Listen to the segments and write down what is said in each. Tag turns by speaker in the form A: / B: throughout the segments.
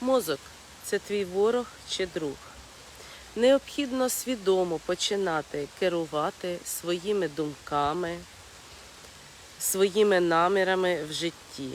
A: Мозок це твій ворог чи друг. Необхідно свідомо починати керувати своїми думками, своїми намірами в житті.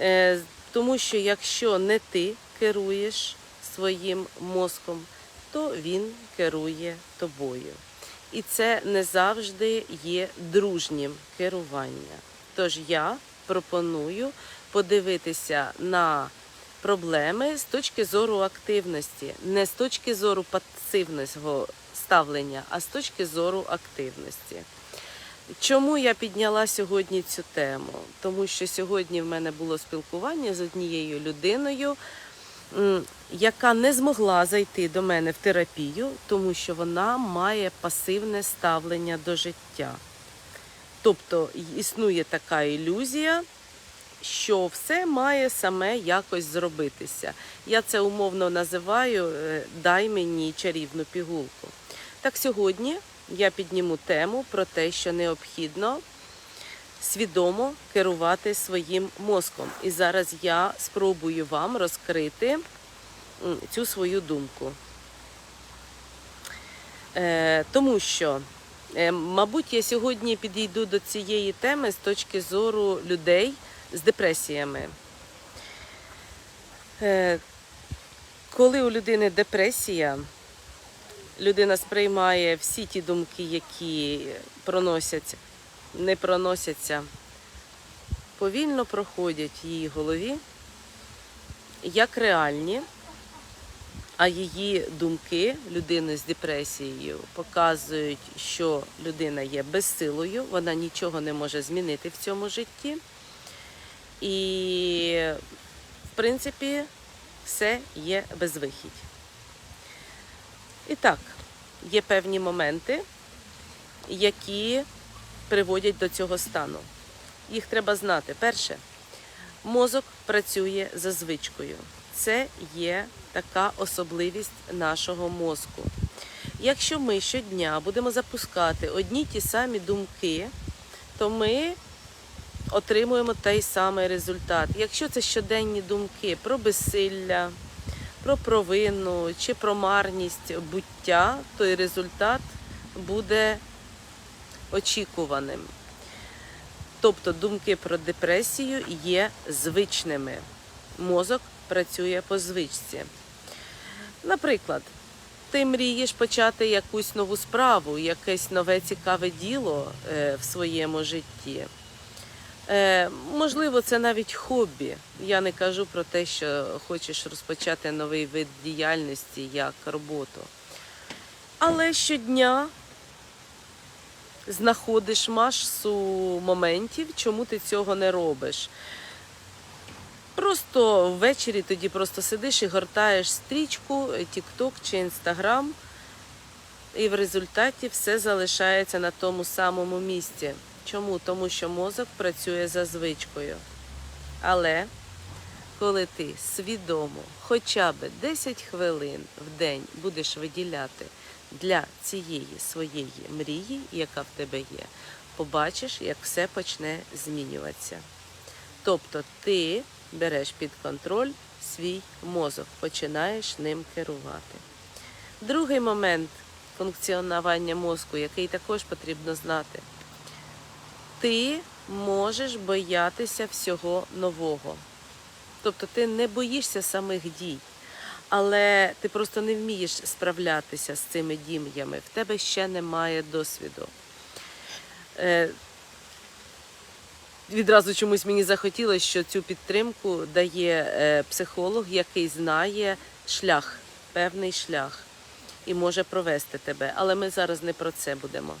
A: Е, Тому що якщо не ти керуєш своїм мозком, то він керує тобою. І це не завжди є дружнім керування. Тож я пропоную подивитися на проблеми з точки зору активності, не з точки зору пасивного ставлення, а з точки зору активності. Чому я підняла сьогодні цю тему? Тому що сьогодні в мене було спілкування з однією людиною, яка не змогла зайти до мене в терапію, тому що вона має пасивне ставлення до життя. Тобто існує така ілюзія, що все має саме якось зробитися. Я це умовно називаю е, дай мені чарівну пігулку. Так сьогодні я підніму тему про те, що необхідно свідомо керувати своїм мозком. І зараз я спробую вам розкрити цю свою думку. Е, тому що, е, мабуть, я сьогодні підійду до цієї теми з точки зору людей з депресіями. Е, коли у людини депресія, людина сприймає всі ті думки, які проносяться, не проносяться, повільно проходять в її голові, як реальні, а її думки людини з депресією показують, що людина є безсилою, вона нічого не може змінити в цьому житті. І, в принципі, все є безвихідь. І так, є певні моменти, які приводять до цього стану. Їх треба знати. Перше, мозок працює за звичкою. Це є така особливість нашого мозку. Якщо ми щодня будемо запускати одні ті самі думки, то ми отримуємо той самий результат. Якщо це щоденні думки про безсилля, про провину чи про марність буття, то і результат буде очікуваним. Тобто думки про депресію є звичними. Мозок працює по звичці. Наприклад, ти мрієш почати якусь нову справу, якесь нове цікаве діло е, в своєму житті. Е, можливо, це навіть хобі. Я не кажу про те, що хочеш розпочати новий вид діяльності як роботу. Але щодня знаходиш масу моментів, чому ти цього не робиш. Просто ввечері тоді просто сидиш і гортаєш стрічку, TikTok чи Instagram, і в результаті все залишається на тому самому місці. Чому? Тому що мозок працює за звичкою. Але коли ти свідомо хоча б 10 хвилин в день будеш виділяти для цієї своєї мрії, яка в тебе є, побачиш, як все почне змінюватися. Тобто ти береш під контроль свій мозок, починаєш ним керувати. Другий момент функціонування мозку, який також потрібно знати ти можеш боятися всього нового. Тобто ти не боїшся самих дій, але ти просто не вмієш справлятися з цими діями. В тебе ще немає досвіду. Е, Відразу чомусь мені захотілося, що цю підтримку дає е, психолог, який знає шлях, певний шлях і може провести тебе. Але ми зараз не про це будемо.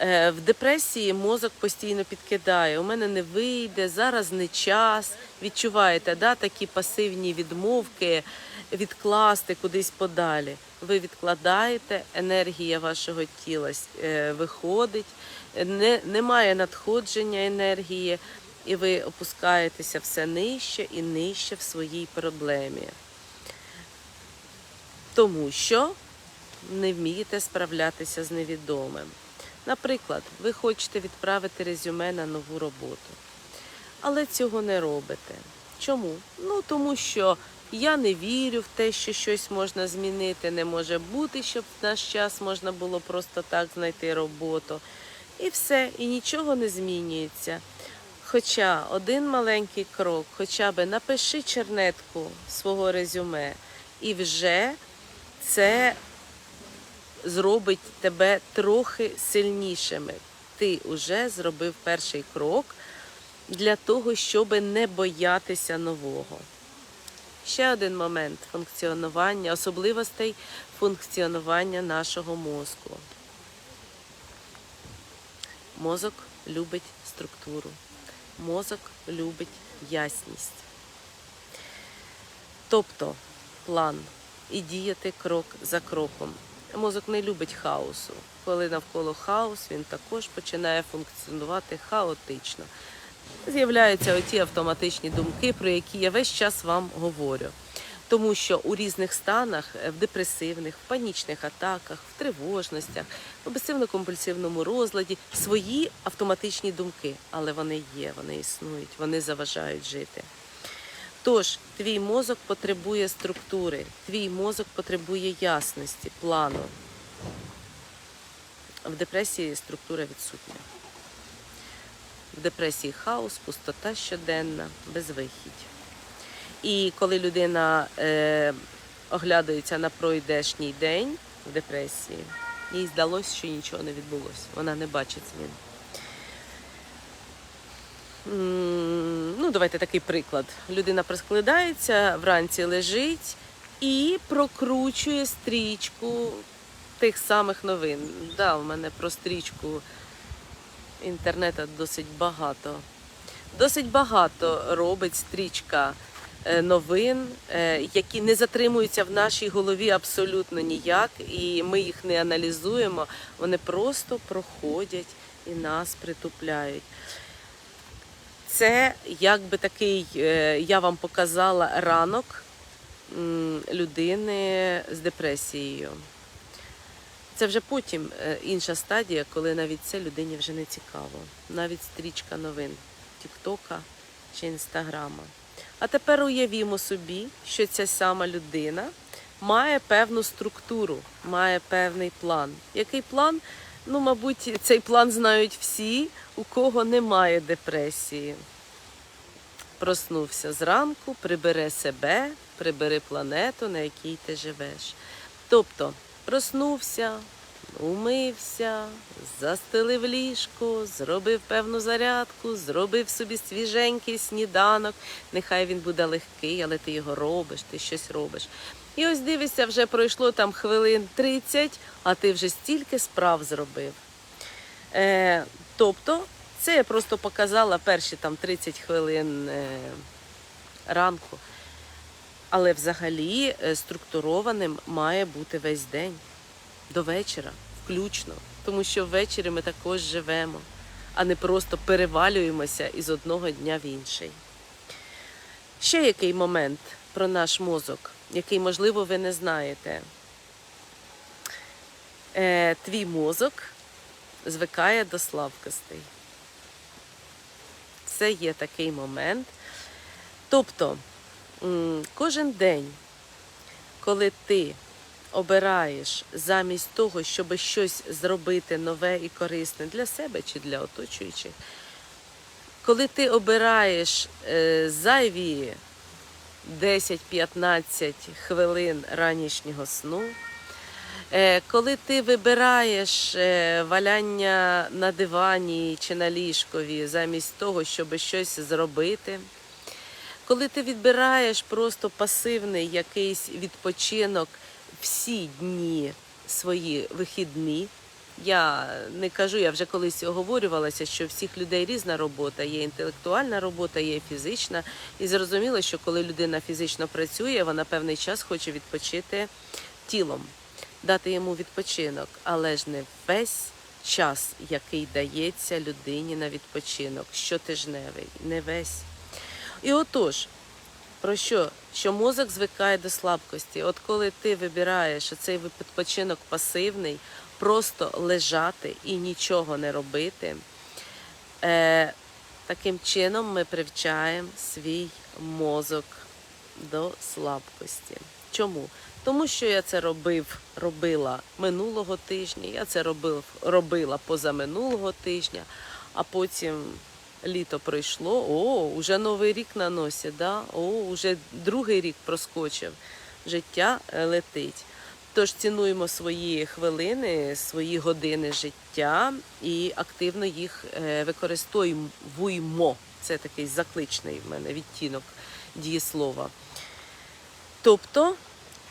A: Е, В депресії мозок постійно підкидає. У мене не вийде, зараз не час. Відчуваєте, да, такі пасивні відмовки, відкласти кудись подалі. Ви відкладаєте, енергія вашого тіла е, виходить, не, немає надходження енергії, і ви опускаєтеся все нижче і нижче в своїй проблемі. Тому що не вмієте справлятися з невідомим. Наприклад, ви хочете відправити резюме на нову роботу, але цього не робите. Чому? Ну тому що я не вірю в те, що щось можна змінити, не може бути, щоб в наш час можна було просто так знайти роботу. І все, і нічого не змінюється. Хоча один маленький крок, хоча би напиши чернетку свого резюме, і вже це зробить тебе трохи сильнішими. Ти вже зробив перший крок для того, щоб не боятися нового. Ще один момент функціонування, особливостей функціонування нашого мозку. Мозок любить структуру. Мозок любить ясність. Тобто план і діяти крок за кроком. Мозок не любить хаосу. Коли навколо хаос, він також починає функціонувати хаотично. З'являються оті автоматичні думки, про які я весь час вам говорю. Тому що у різних станах, е, в депресивних, в панічних атаках, в тривожностях, в обсесивно-компульсивному розладі свої автоматичні думки, але вони є, вони існують, вони заважають жити. Тож, твій мозок потребує структури, твій мозок потребує ясності, плану. В депресії структура відсутня. В депресії хаос, пустота щоденна, безвихідь. І коли людина е, оглядується на пройдешній день в депресії, їй здалося, що нічого не відбулося. Вона не бачить змін. Ну, давайте такий приклад. Людина проскладається, вранці лежить і прокручує стрічку тих самих новин. Да, у мене про стрічку інтернету досить багато. Досить багато робить стрічка е, новин, е, які не затримуються в нашій голові абсолютно ніяк, і ми їх не аналізуємо. Вони просто проходять і нас притупляють. Це якби такий, е, я вам показала ранок людини з депресією. Це вже потім е, інша стадія, коли навіть це людині вже не цікаво. Навіть стрічка новин Тіктока чи Інстаграма. А тепер уявімо собі, що ця сама людина має певну структуру, має певний план. Який план? Ну, мабуть, цей план знають всі, у кого немає депресії. Проснувся зранку, прибере себе, прибери планету, на якій ти живеш. Тобто проснувся, умився, застелив ліжко, зробив певну зарядку, зробив собі свіженький сніданок. Нехай він буде легкий, але ти його робиш, ти щось робиш. І ось дивишся, вже пройшло там хвилин 30, а ти вже стільки справ зробив. Е, тобто, це я просто показала перші там 30 хвилин е, ранку. Але взагалі е, структурованим має бути весь день до вечора, включно. Тому що ввечері ми також живемо, а не просто перевалюємося із одного дня в інший. Ще який момент про наш мозок, який, можливо, ви не знаєте. Е, твій мозок звикає до слабкостей. Це є такий момент. Тобто, кожен день, коли ти обираєш замість того, щоб щось зробити нове і корисне для себе чи для оточуючих, коли ти обираєш е, зайві 10-15 хвилин ранішнього сну, е, коли ти вибираєш е, валяння на дивані чи на ліжкові замість того, щоб щось зробити, коли ти відбираєш просто пасивний якийсь відпочинок всі дні свої вихідні. Я не кажу, я вже колись оговорювалася, що всіх людей різна робота. Є інтелектуальна робота, є фізична. І зрозуміло, що коли людина фізично працює, вона певний час хоче відпочити тілом, дати йому відпочинок, але ж не весь час, який дається людині на відпочинок, щотижневий, не весь. І отож, про що? Що мозок звикає до слабкості. От коли ти вибираєш цей відпочинок пасивний, просто лежати і нічого не робити, е, таким чином ми привчаємо свій мозок до слабкості. Чому? Тому що я це робив, робила минулого тижня, я це робив, робила позаминулого тижня, а потім літо пройшло, о, уже новий рік на носі, да? о, вже другий рік проскочив. Життя е, летить. Тож цінуємо свої хвилини, свої години життя і активно їх е, використовуємо. Це такий закличний в мене відтінок дієслова. Тобто,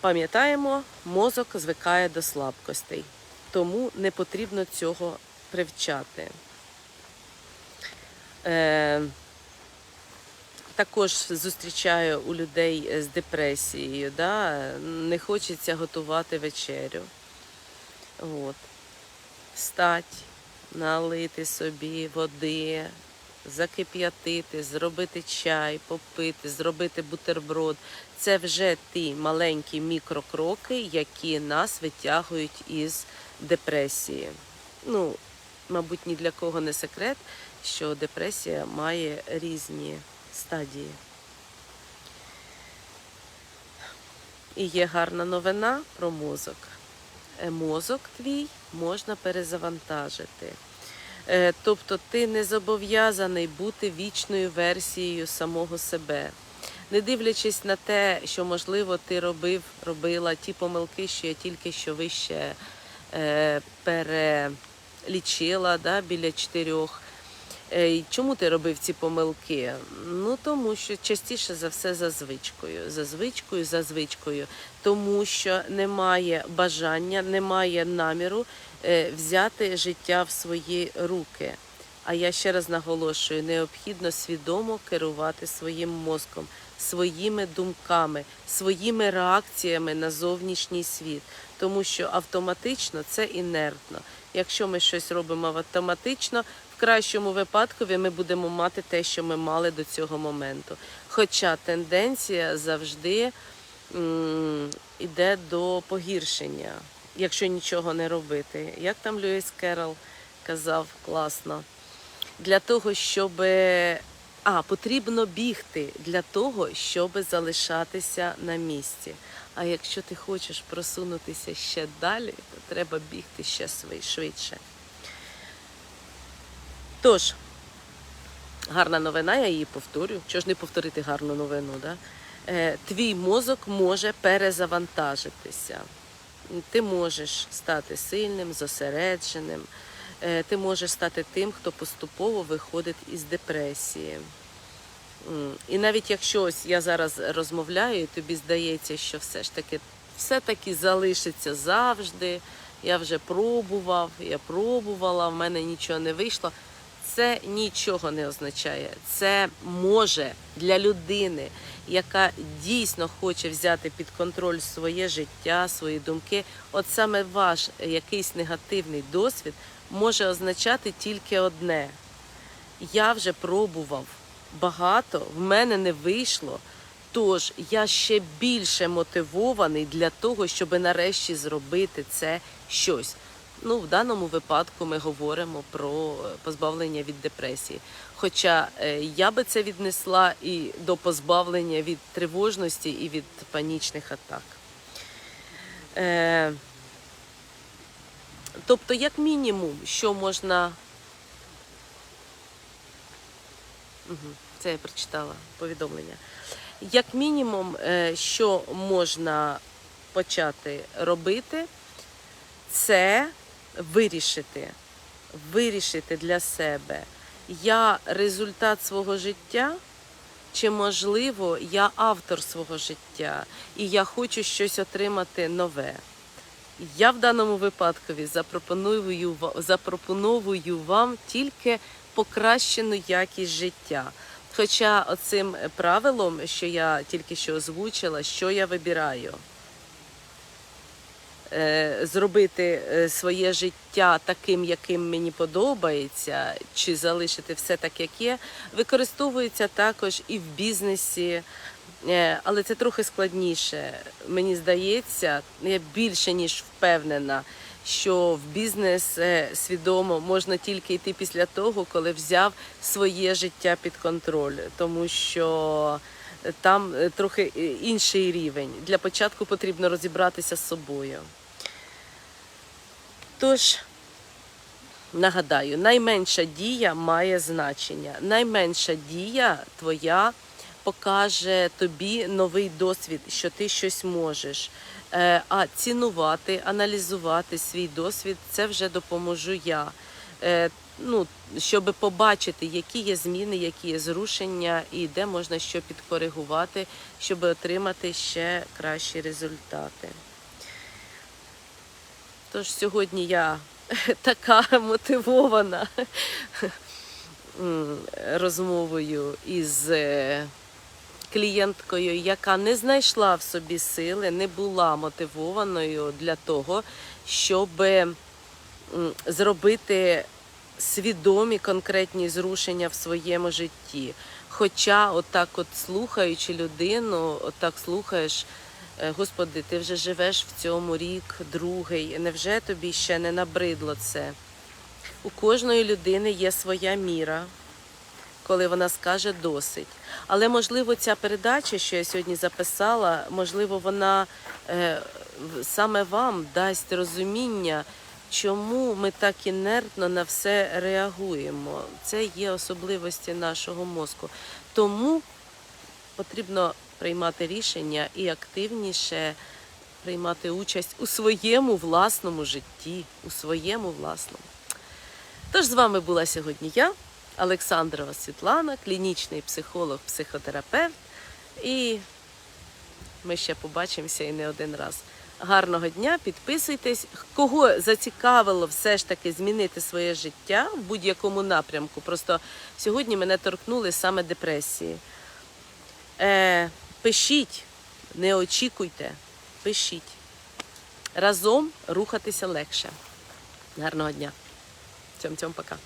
A: пам'ятаємо, мозок звикає до слабкостей, тому не потрібно цього привчати. Е, також зустрічаю у людей з депресією, да? не хочеться готувати вечерю. От. Встать, налити собі води, закип'ятити, зробити чай, попити, зробити бутерброд. Це вже ті маленькі мікрокроки, які нас витягують із депресії. Ну, мабуть, ні для кого не секрет, що депресія має різні стадії. І є гарна новина про мозок. Е, Мозок твій можна перезавантажити. Е, Тобто ти не зобов'язаний бути вічною версією самого себе. Не дивлячись на те, що, можливо, ти робив, робила ті помилки, що я тільки що вище е, перелічила да, біля чотирьох. Е, Чому ти робив ці помилки? Ну тому що частіше за все за звичкою, за звичкою, за звичкою, тому що немає бажання, немає наміру е, взяти життя в свої руки. А я ще раз наголошую: необхідно свідомо керувати своїм мозком, своїми думками, своїми реакціями на зовнішній світ, тому що автоматично це інертно. Якщо ми щось робимо автоматично, в кращому випадку ми будемо мати те, що ми мали до цього моменту. Хоча тенденція завжди м, іде до погіршення, якщо нічого не робити. Як там Льюіс Керол казав класно. Для того, щоб а, потрібно бігти для того, щоб залишатися на місці. А якщо ти хочеш просунутися ще далі, то треба бігти ще швидше. Тож, гарна новина, я її повторю. Чого ж не повторити гарну новину? Да? Е, твій мозок може перезавантажитися. Ти можеш стати сильним, зосередженим. Е, Ти можеш стати тим, хто поступово виходить із депресії. І навіть якщо ось я зараз розмовляю, і тобі здається, що все ж таки все-таки залишиться завжди. Я вже пробував, я пробувала, в мене нічого не вийшло. Це нічого не означає. Це може для людини, яка дійсно хоче взяти під контроль своє життя, свої думки. От саме ваш якийсь негативний досвід може означати тільки одне: я вже пробував багато, в мене не вийшло. Тож я ще більше мотивований для того, щоб нарешті зробити це щось. Ну, в даному випадку ми говоримо про е, позбавлення від депресії. Хоча е, я би це віднесла і до позбавлення від тривожності і від панічних атак. Е, тобто, як мінімум, що можна. Угу, це я прочитала повідомлення. Як мінімум, е, що можна почати робити, це вирішити, вирішити для себе, я результат свого життя, чи можливо я автор свого життя, і я хочу щось отримати нове. Я в даному випадку запропоную, запропоную вам тільки покращену якість життя. Хоча оцим правилом, що я тільки що озвучила, що я вибираю? Е, Зробити е, своє життя таким, яким мені подобається, чи залишити все так, як є, використовується також і в бізнесі, Е, але це трохи складніше. Мені здається, я більше ніж впевнена, що в бізнес свідомо можна тільки йти після того, коли взяв своє життя під контроль, тому що там е, трохи е, інший рівень. Для початку потрібно розібратися з собою. Тож, нагадаю, найменша дія має значення. Найменша дія твоя покаже тобі новий досвід, що ти щось можеш. Е, А цінувати, аналізувати свій досвід це вже допоможу я. Ну, щоб побачити, які є зміни, які є зрушення і де можна що підкоригувати, щоб отримати ще кращі результати. Тож сьогодні я така мотивована розмовою із е, клієнткою, яка не знайшла в собі сили, не була мотивованою для того, щоб зробити свідомі конкретні зрушення в своєму житті. Хоча, отак, от слухаючи людину, отак слухаєш, е, Господи, ти вже живеш в цьому рік, другий. Невже тобі ще не набридло це? У кожної людини є своя міра, коли вона скаже досить. Але можливо, ця передача, що я сьогодні записала, можливо, вона е, саме вам дасть розуміння, чому ми так інертно на все реагуємо. Це є особливості нашого мозку. Тому потрібно приймати рішення і активніше приймати участь у своєму власному житті, у своєму власному. Тож з вами була сьогодні я, Олександрова Світлана, клінічний психолог, психотерапевт. І ми ще побачимося і не один раз. Гарного дня, підписуйтесь. Кого зацікавило все ж таки змінити своє життя в будь-якому напрямку. Просто сьогодні мене торкнули саме депресії. Е, пишіть, не очікуйте, пишіть. Разом рухатися легше. Гарного дня. Цьом-цьом, пока.